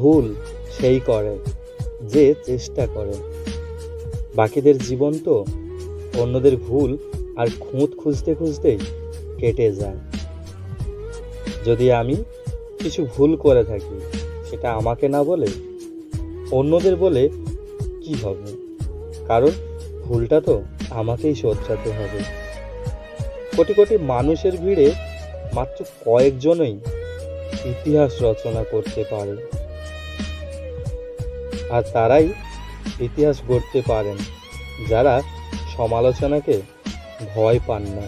ভুল সেই করে, যে চেষ্টা করে। বাকিদের জীবন তো অন্যদের ভুল আর খুঁত খুঁজতে খুঁজতেই কেটে যায়। যদি আমি কিছু ভুল করে থাকি, সেটা আমাকে না বলে, অন্যদের বলে কি হবে? কারণ ভুলটা তো আমাকেই শোধরাতে হবে। কোটি কোটি মানুষের ভিড়ে মাত্র কয়েকজনই ইতিহাস রচনা করতে পারে। আর তারাই ইতিহাস গড়তে পারেন, যারা সমালোচনাকে ভয় পান না।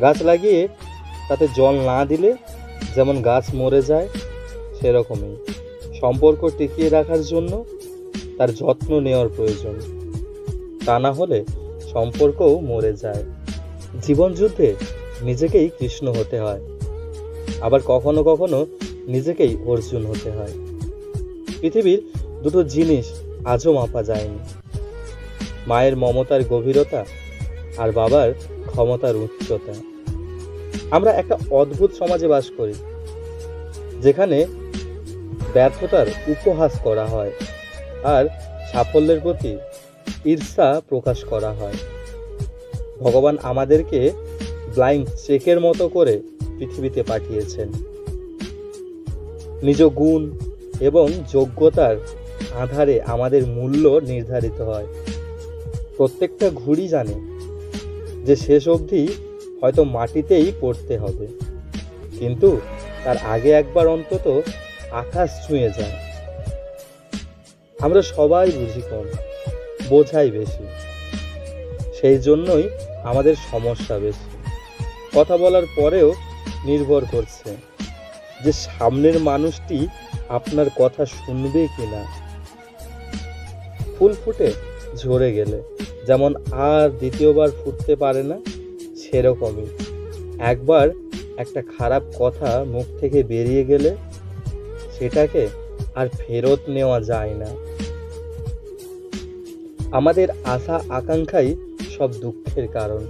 গাছ লাগিয়ে তাতে জল না দিলে যেমন গাছ মরে যায়, সেরকমই। সম্পর্ক টিকিয়ে রাখার জন্য তার যত্ন নেওয়ার প্রয়োজন। তা না হলে সম্পর্কও মরে যায়। জীবন যুদ্ধে নিজেকেই কৃষ্ণ হতে হয়। আবার কখনো কখনো নিজেকেই অর্জুন হতে হয়। পৃথিবীর দুটো জিনিস আজও মাপা যায়নি। মায়ের মমতার গভীরতা আর বাবার ক্ষমতার উচ্চতা। আমরা একটা অদ্ভুত সমাজে বাস করি, যেখানে ব্যর্থতার উপহাস করা হয় আর সাফল্যের প্রতি ঈর্ষা প্রকাশ করা হয়। ভগবান আমাদেরকে ব্লাইন্ড চেকের মতো করে পৃথিবীতে পাঠিয়েছেন। নিজ গুণ এবং যোগ্যতার আধারে আমাদের মূল্য নির্ধারিত হয়। প্রত্যেকটা ঘুড়ি জানে যে শেষ অবধি হয়তো মাটিতেই পড়তে হবে। কিন্তু তার আগে একবার অন্তত আকাশ ছুঁয়ে যায়। আমরা সবাই বুঝি কম, বোঝাই বেশি। সেই জন্যই আমাদের সমস্যা বেশি। কথা বলার পরেও নির্ভর করছে যে সামনের মানুষটি আপনার কথা শুনবে কি না ফুল ফুটে ঝরে গেলে। যেমন আর দ্বিতীয়বার ফুটতে পারে না, সেরকমই। একবার একটা খারাপ কথা মুখ থেকে বেরিয়ে গেলে সেটাকে আর ফেরত নেওয়া যায় না। আমাদের আশা আকাঙ্ক্ষাই সব দুঃখের কারণ।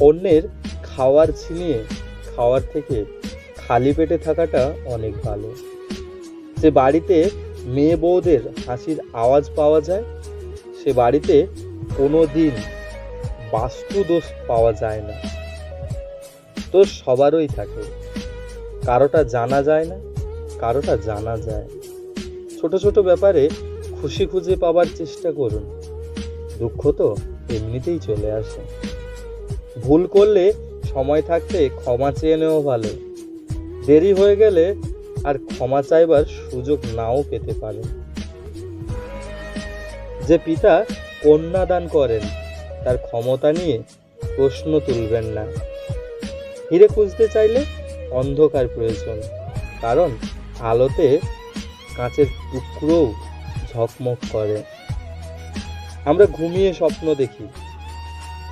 অন্যের খাওয়ার ছিনিয়ে খাওয়ার থেকে খালি পেটে থাকাটা অনেক ভালো। যে বাড়িতে মেয়ে বউদের হাসির আওয়াজ পাওয়া যায়, সে বাড়িতে কোনো দিন বাস্তু দোষ পাওয়া যায় না। তো সবারই থাকে। কারোটা জানা যায় না, কারোটা জানা যায়। ছোট ছোট ব্যাপারে খুশি খুঁজে পাবার চেষ্টা করুন। দুঃখ তো এমনিতেই চলে আসে। ভুল করলে সময় থাকতে ক্ষমা চেয়ে নেওয়া ভালো। দেরি হয়ে গেলে আর ক্ষমা চাইবার সুযোগ নাও পেতে পারে। যে পিতা কন্যা দান করেন, তার ক্ষমতা নিয়ে প্রশ্ন তুলবেন না। হিরে খুঁজতে চাইলে অন্ধকার প্রয়োজন, কারণ আলোতে কাঁচের টুকরোও ঝকমক করে। আমরা ঘুমিয়ে স্বপ্ন দেখি,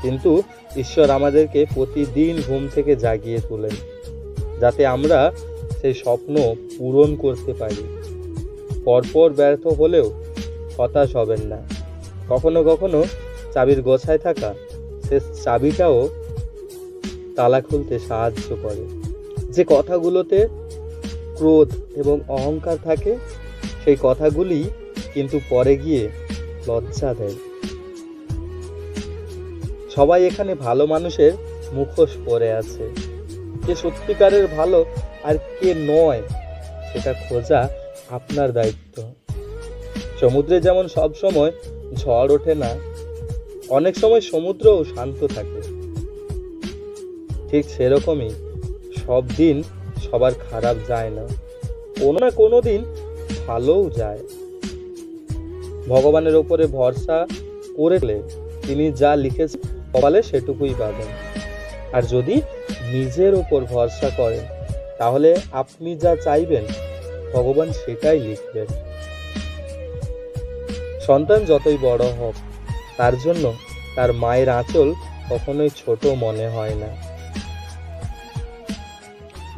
কিন্তু ঈশ্বর আমাদেরকে প্রতিদিন ঘুম থেকে জাগিয়ে তোলেন, যাতে আমরা সেই স্বপ্ন পূরণ করতে পারি। পরপর ব্যর্থ হলেও হতাশ হবেন না। কখনো কখনো চাবির গোছায় থাকা সে চাবিটাও তালা খুলতে সাহায্য করে। যে কথাগুলোতে ক্রোধ এবং অহংকার থাকে, সেই কথাগুলি কিন্তু পরে গিয়ে লজ্জা দেয়। সবাই এখানে ভালো মানুষের মুখোশ পরে আছে। যে সত্যিকারের ভালো আর কে নয়, সেটা খোঁজা আপনার দায়িত্ব। সমুদ্রে যেমন সব সময় ঝড় ওঠে না, অনেক সময় সমুদ্রও শান্ত থাকে। ঠিক সেরকমই সব দিন সবার খারাপ যায় না, কোনো না কোনো দিন ভালোও যায়। ভগবানের ওপরে ভরসা করলে তিনি যা লিখেছেন কপালে সেটুকুই পাবেন। আর যদি নিজের ওপর ভরসা করেন তাহলে আপনি যা চাইবেন, ভগবান সেটাই লিখবেন। সন্তান যতই বড় হোক, তার জন্য তার মায়ের আঁচল কখনোই ছোট মনে হয় না।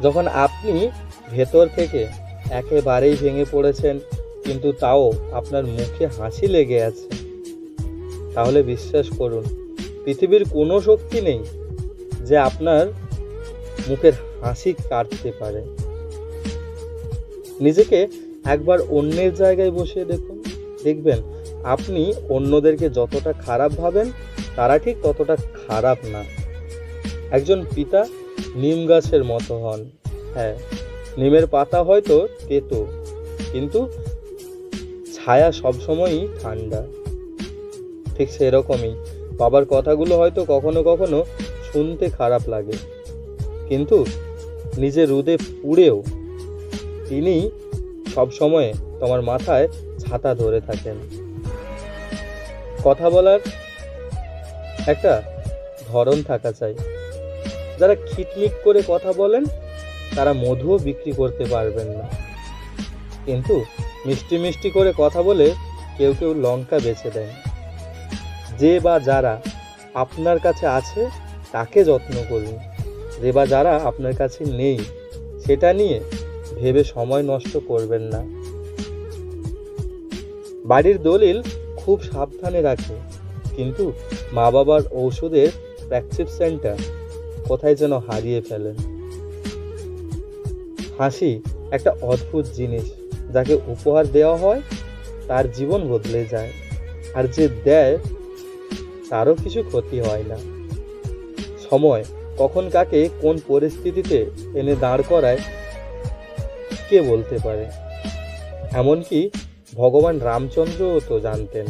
যখন আপনি ভেতর থেকে একেবারেই ভেঙে পড়েছেন, কিন্তু তাও আপনার মুখে হাসি লেগে আছে, তাহলে বিশ্বাস করুন, পৃথিবীর কোনো শক্তি নেই যে আপনার মুখের হাসি কাটতে পারে। নিজেকে একবার অন্যের জায়গায় বসে দেখুন। দেখবেন, আপনি অন্যদেরকে যতটা খারাপ ভাবেন, তারা ঠিক ততটা খারাপ না। একজন পিতা নিম গাছের মতো হন। হ্যাঁ নিমের পাতা হয়তো তেতো, কিন্তু ছায়া সবসময়ই ঠান্ডা। ঠিক সেরকমই। বাবার কথাগুলো হয়তো কখনো কখনো শুনতে খারাপ লাগে। কিন্তু নিজের রুদে পুড়েও তিনি সবসময় তোমার মাথায় ছাতা ধরে থাকেন। কথা বলার একটা ধরন থাকা চাই। যারা খিটমিট করে কথা বলেন, তারা মধুও বিক্রি করতে পারবেন না। কিন্তু মিষ্টি মিষ্টি করে কথা বলে কেউ কেউ লঙ্কা বেছে দেন। যে বা যারা আপনার কাছে আছে, তাকে যত্ন করুন। যে বা যারা আপনার কাছে নেই, সেটা নিয়ে ভেবে সময় নষ্ট করবেন না। বাড়ির দলিল খুব সাবধানে রাখে, কিন্তু মা বাবার ঔষধের প্রেসক্রিপশনটা কোথায় যেন হারিয়ে ফেলেন। হাসি একটা অদ্ভুত জিনিস, যাকে উপহার দেওয়া হয়, তার জীবন বদলে যায়, আর যে দেয়, তারও কিছু ক্ষতি হয় না। সময় কখন কাকে কোন পরিস্থিতিতে এনে দাঁড় করায় কে বলতে পারে? এমনকি ভগবান রামচন্দ্রও তো জানতেন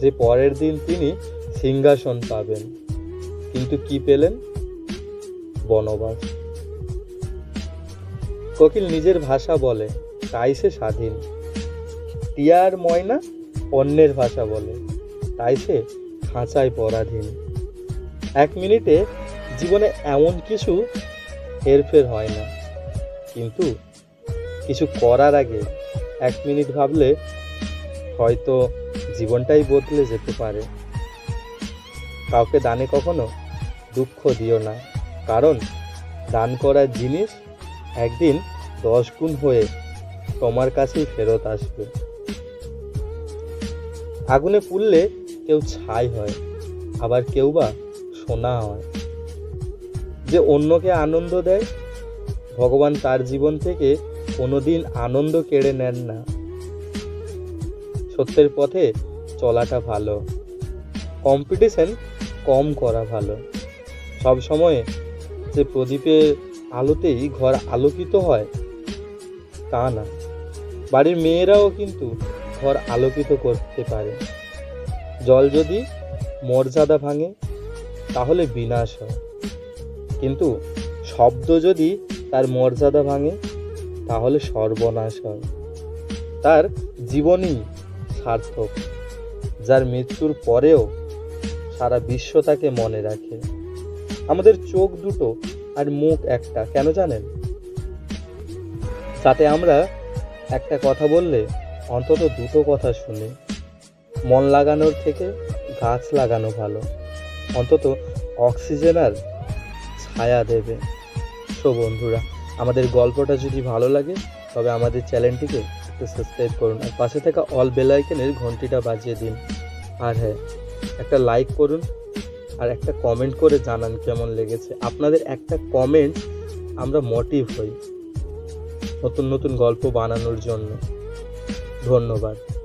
যে পরের দিন তিনি সিংহাসন পাবেন। কিন্তু কি পেলেন? বনবাস। কোকিল নিজের ভাষা বলে, তাই সে স্বাধীন। টিয়ার ময়না অন্যের ভাষা বলে, তাই সে খাঁচায় পরাধীন। এক মিনিটে জীবনে এমন কিছু হেরফের হয় না। কিন্তু কিছু করার আগে এক মিনিট ভাবলে হয়তো জীবনটাই বদলে যেতে পারে। কাউকে দানে কখনো দুঃখ দিও না। কারণ দান করার জিনিস একদিন দশ গুণ হয়ে তোমার কাছেই ফেরত আসবে। আগুনে পুড়লে কেউ ছাই হয়, আবার কেউ বা সোনা হয়। যে অন্যকে আনন্দ দেয়, ভগবান তার জীবন থেকে কোনোদিন আনন্দ কেড়ে নেন না। সত্যের পথে চলাটা ভালো। কম্পিটিশন কম করা ভালো। সব সময় যে প্রদীপের আলোতেই ঘর আলোকিত হয়, তা না। বাড়ির মেয়েরাও কিন্তু ঘর আলোকিত করতে পারে। জল যদি মর্যাদা ভাঙে, তাহলে বিনাশ হয়। কিন্তু শব্দ যদি তার মর্যাদা ভাঙে, তাহলে সর্বনাশ হয়। তার জীবনই সার্থক, যার মৃত্যুর পরেও সারা বিশ্ব তাকে মনে রাখে। আমাদের চোখ দুটো আর মুখ একটা, কেন জানেন? তাতে আমরা একটা কথা বললে অন্তত দুটো কথা শুনি। মন লাগানোর থেকে গাছ লাগানো ভালো। অন্তত অক্সিজেন আর ছায়া দেবে। সো বন্ধুরা, আমাদের গল্পটা যদি ভালো লাগে, তবে আমাদের চ্যানেলটিকে একটু সাবস্ক্রাইব করুন আর পাশে থাকা অল বেল ঘন্টিটা বাজিয়ে দিন। আর হ্যাঁ একটা লাইক করুন আর একটা কমেন্ট করে জানান কেমন লেগেছে। আপনাদের একটা কমেন্ট আমরা মোটিভ হই নতুন নতুন গল্প বানানোর জন্য। ধন্যবাদ।